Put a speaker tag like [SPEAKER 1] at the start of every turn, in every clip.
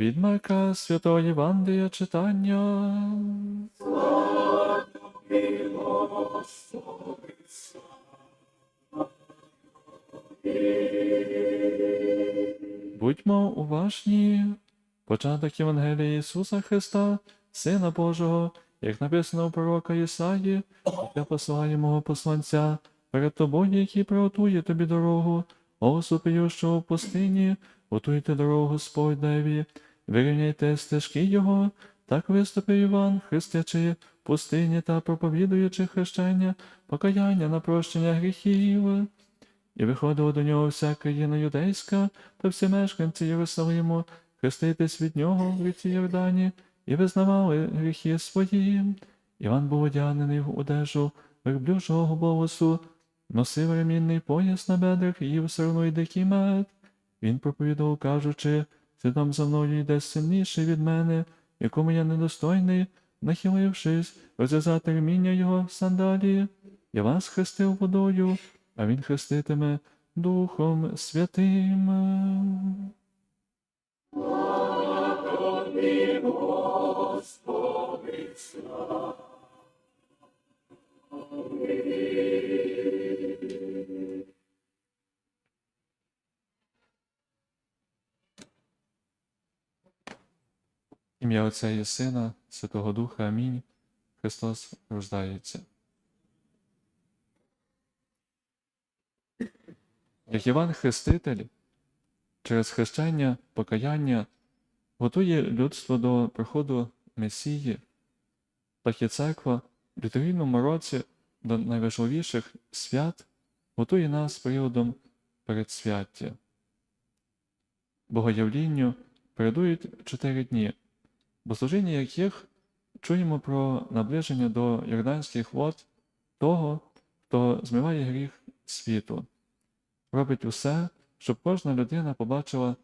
[SPEAKER 1] Від Марка Святого читання. Будьмо уважні. Початок Євангелія Ісуса Христа, Сина Божого, як написано у пророка Ісаї, я посилаю мого посланця перед тобою, який приготує тобі дорогу, осупи, що в пустині, готуйте дорогу Господневі, вирівняйте стежки Його, так виступив Іван, хрестячи пустині та проповідуючи хрещення, покаяння на прощення гріхів. І виходила до нього вся країна юдейська та всі мешканці Єрусалиму, хреститись від нього в ріці Йордані, і визнавали гріхи свої. Іван був одягнений в одежу верблюжого голосу, носив ремінний пояс на бедрах і їв сирну й дикий мед. Він проповідував, кажучи, слідом за мною йде сильніший від мене, якому я недостойний, нахилившись, розв'язати реміння його сандалії. Я вас хрестив водою, а він хреститиме Духом Святим. Ім'я Отця і Сина, Святого Духа, Амінь. Христос рождається. Як Іван Хреститель через хрещення, покаяння готує людство до приходу Месії, так і церква в літургійному році до найважливіших свят готує нас періодом передсвяття. Богоявлінню передують чотири дні, богослужіння яких чуємо про наближення до Йорданських вод того, хто змиває гріх світу робить усе, щоб кожна людина побачила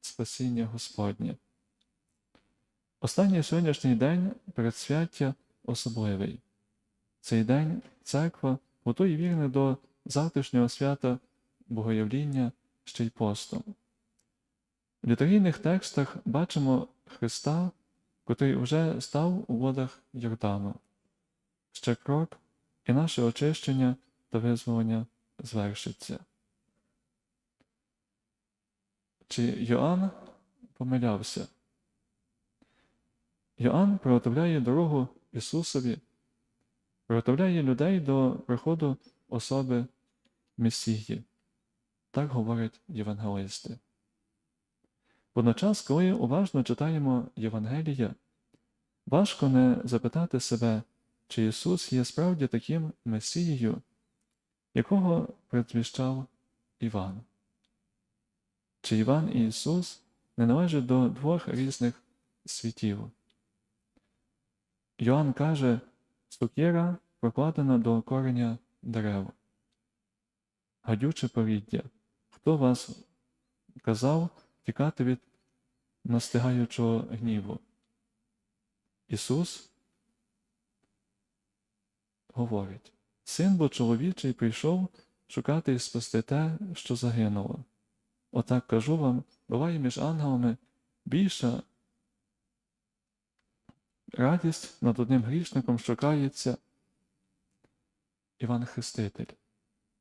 [SPEAKER 1] спасіння Господнє. Останній сьогоднішній день передсвяття особливий. Цей день церква готує вірних до завтрашнього свята Богоявління ще й постом. В літургійних текстах бачимо Христа, котрий уже став у водах Йордану. Ще крок, і наше очищення та визволення звершиться. Чи Йоанн помилявся? Йоанн приготовляє дорогу Ісусові, приготовляє людей до приходу особи Месії. Так говорять євангелисти. Водночас, коли уважно читаємо Євангелія, важко не запитати себе, чи Ісус є справді таким Месією, якого предвіщав Іван. Чи Іван і Ісус не належать до двох різних світів? Йоанн каже, сокира прокладена до кореня дерев. Гадюче повіддя. Хто вас казав тікати від настигаючого гніву? Ісус говорить, Син бо чоловічий прийшов шукати і спасти те, що загинуло. Отак кажу вам, буває між ангелами більша радість над одним грішником, що кається Іван Хреститель,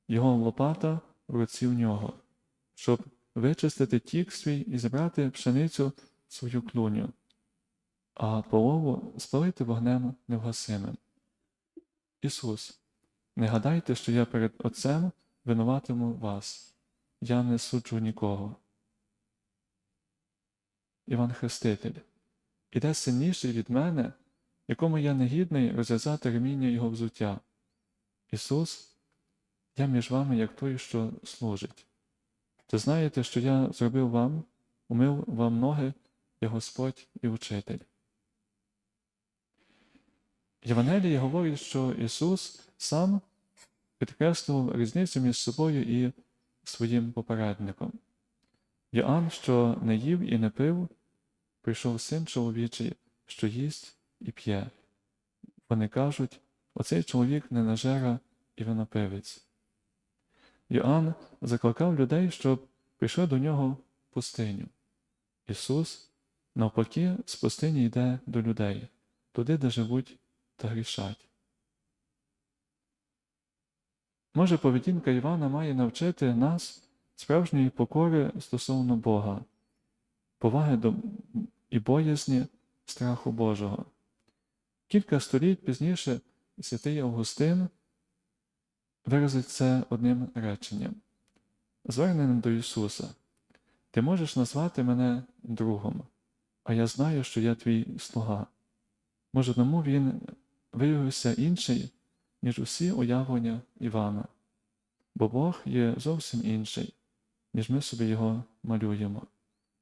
[SPEAKER 1] його лопата в руці в нього, щоб вичистити тік свій і зібрати пшеницю свою клуню, а полову спалити вогнем невгасимим. Ісус, не гадайте, що я перед Отцем винуватиму вас я не суджу нікого. Іван Хреститель, іде сильніший від мене, якому я не гідний розв'язати реміння Його взуття. Ісус, я між вами, як той, що служить. Чи знаєте, що я зробив вам, умив вам ноги, я Господь і Учитель. Євангеліє говорить, що Ісус сам підкреслював різницю між собою і своїм попередником. Йоанн, що не їв і не пив, прийшов син чоловічий, що їсть і п'є. Вони кажуть, оцей чоловік не нажера і винопивець. Йоанн закликав людей, щоб прийшли до нього в пустиню. Ісус навпаки, з пустині йде до людей, туди, де живуть та грішать. Може, поведінка Івана має навчити нас справжньої покори стосовно Бога, поваги до і боязні страху Божого. Кілька століть пізніше святий Августин виразить це одним реченням, зверненим до Ісуса. Ти можеш назвати мене другом, а я знаю, що я твій слуга. Може, тому він виявився інший, ніж усі уявлення Івана, бо Бог є зовсім інший, ніж ми собі його малюємо.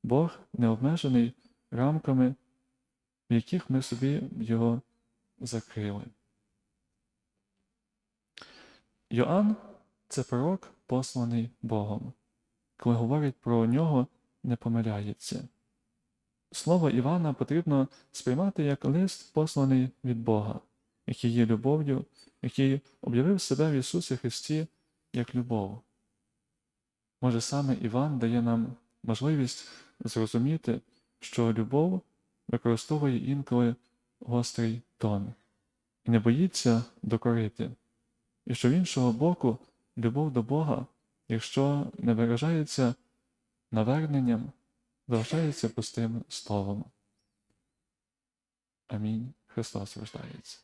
[SPEAKER 1] Бог не обмежений рамками, в яких ми собі його закрили. Йоанн це пророк, посланий Богом. Коли говорить про нього, не помиляється. Слово Івана потрібно сприймати як лист, посланий від Бога, який є любов'ю, який об'явив себе в Ісусі Христі як любов. Може, саме Іван дає нам можливість зрозуміти, що любов використовує інколи гострий тон і не боїться докорити, і що в іншого боку любов до Бога, якщо не виражається наверненням, залишається пустим словом. Амінь. Христос рождається.